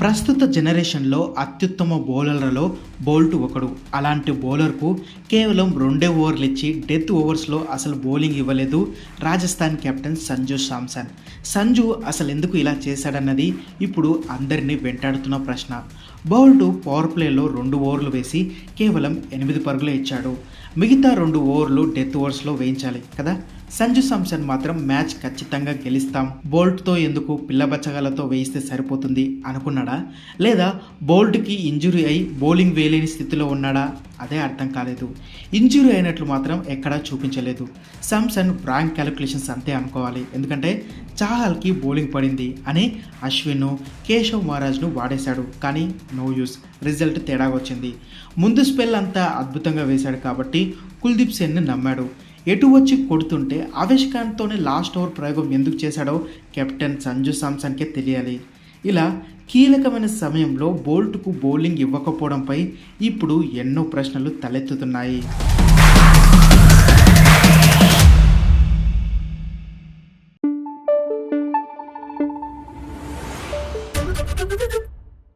ప్రస్తుత జనరేషన్లో అత్యుత్తమ బౌలర్లలో బోల్ట్ ఒకడు. అలాంటి బౌలర్కు కేవలం రెండే ఓవర్లు ఇచ్చి డెత్ ఓవర్స్లో అసలు బౌలింగ్ ఇవ్వలేదు రాజస్థాన్ కెప్టెన్ సంజు శాంసన్ సంజు అసలు ఎందుకు ఇలా చేశాడన్నది ఇప్పుడు అందరినీ వెంటాడుతున్న ప్రశ్న. బౌల్ట్ పవర్ ప్లేలో రెండు ఓవర్లు వేసి కేవలం ఎనిమిది పరుగులే ఇచ్చాడు. మిగతా రెండు ఓవర్లు డెత్ ఓవర్స్లో వేయించాలి కదా? సంజు సంసన్ మాత్రం మ్యాచ్ ఖచ్చితంగా గెలుస్తాం. బోల్ట్తో ఎందుకు పిల్లబచ్చగాలతో వేయిస్తే సరిపోతుంది అనుకున్నాడా? లేదా బోల్ట్కి ఇంజురీ అయి బౌలింగ్ వేయలేని స్థితిలో ఉన్నాడా? అదే అర్థం కాలేదు. ఇంజురీ అయినట్లు మాత్రం ఎక్కడా చూపించలేదు. శాంసన్ బ్రాంక్ క్యాలిక్యులేషన్స్ అంతే అనుకోవాలి. ఎందుకంటే చాహల్కి బౌలింగ్ పడింది అని అశ్విన్ కేశవ్ మహారాజ్ను వాడేశాడు. కానీ నో యూస్. రిజల్ట్ తేడా వచ్చింది. ముందు స్పెల్ అంతా అద్భుతంగా వేశాడు కాబట్టి కుల్దీప్ సేన్ని నమ్మాడు. ఎటు వచ్చి కొడుతుంటే ఆవేశ్ ఖాన్తోనే లాస్ట్ ఓవర్ ప్రయోగం ఎందుకు చేశాడో కెప్టెన్ సంజు సామ్సన్కే తెలియాలి. ఇలా కీలకమైన సమయంలో బోల్ట్కు బౌలింగ్ ఇవ్వకపోవడంపై ఇప్పుడు ఎన్నో ప్రశ్నలు తలెత్తుతున్నాయి.